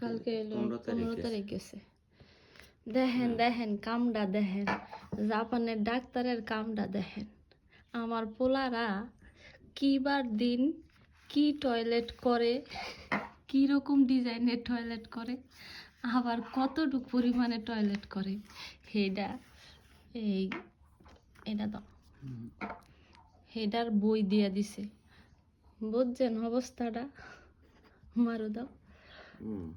কালকে পনেরো তারিখ। গেছে। দেখেন দেখেন কামটা দেখেন। জাপানের ডাক্তারের কামটা দেখেন। আমার পোলারা কিবার দিন কি টয়লেট করে কি রকম ডিজাইনের টয়লেট করে আবার কতটুকু পরিমাণে টয়লেট করে। সেইটা এই এটা দাও হুম। হেডার বই দিয়া দিছে। বুঝছেন অবস্থাটা? মারু দাও। হুম।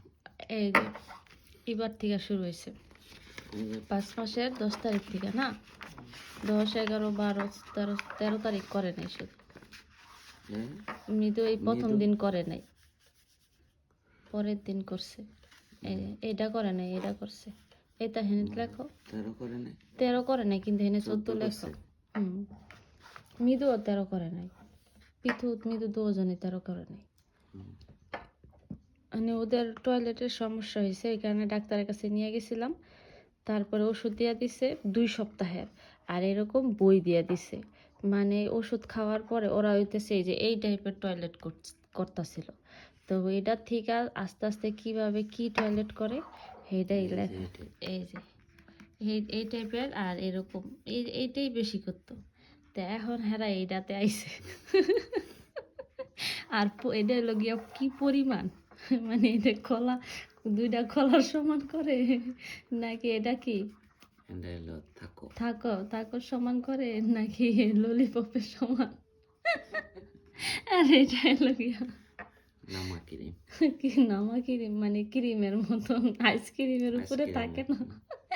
এই যে এবার থেকে শুরু হয়েছে। পাঁচ মাসের দশ তারিখ থেকে না? দশ এগারো বারো তেরো তেরো তারিখ করে নাই শুধু। হ্যাঁ, মৃদু এই প্রথম দিন করে নাই। পরের দিন করছে। এটা করে নাই এটা করছে। এটা হেনে লেখো। তেরো করে নেই? তেরো করে নাই কিন্তু হেনে চোদ্দ লেখো। হুম মৃদুও তেরো করে নাই। পিথু মৃদু দুজনে তেরো করে নাই। মানে ওদের টয়লেটের সমস্যা হয়েছে এই কারণে ডাক্তারের কাছে নিয়ে গেছিলাম। তারপরে ওষুধ দিয়া দিছে দুই সপ্তাহের আর এরকম বই দিয়া দিছে। মানে ওষুধ খাওয়ার পরে ওরা হইতেছে এই যে এই টাইপের টয়লেট করতেছিল। তো এটা থেকে আস্তে আস্তে কীভাবে কি টয়লেট করে সেইটাই এই যে লেখা। এটাই। এই যে এই এই টাইপের আর এরকম এই এইটাই বেশি করতো। তো এখন হেরা এইটাতে আইছে। আর এটা হলো গিয়া কি পরিমাণ? মানে এটা খোলা দুইটা খোলার সমান করে নাকি এটা কি? থাকো। থাকো থাকো সমান করে নাকি ললিপপের সমান? আর এটা হলো গিয়া নামা ক্রিম। কি নামা ক্রিম? মানে ক্রিমের মতন আইসক্রিমের উপরে থাকে না?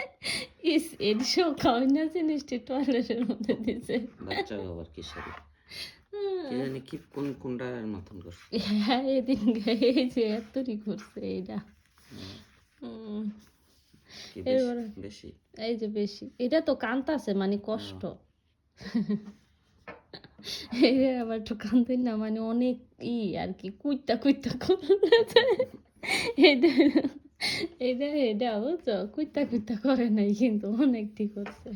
ইস এর সব খাওয়াই না জিনিসটি টয়লেটের মধ্যে দিছে। বাচ্চা আবার কিসের কি জানি কি কোন কোনটার মতন করছে হ্যাঁ এদিন এই যে এতই করছে এবারে- বেশি এই যে বেশি। এটা তো কান্তাছে মানে কষ্ট। এই যে আবার একটু কান্তেন না মানে অনেক ই আর কি কুইটা কুইটা এটা এটা এটা বুঝছ? কুইটা কুইটা করে নাই কিন্তু অনেক ঠিক করছে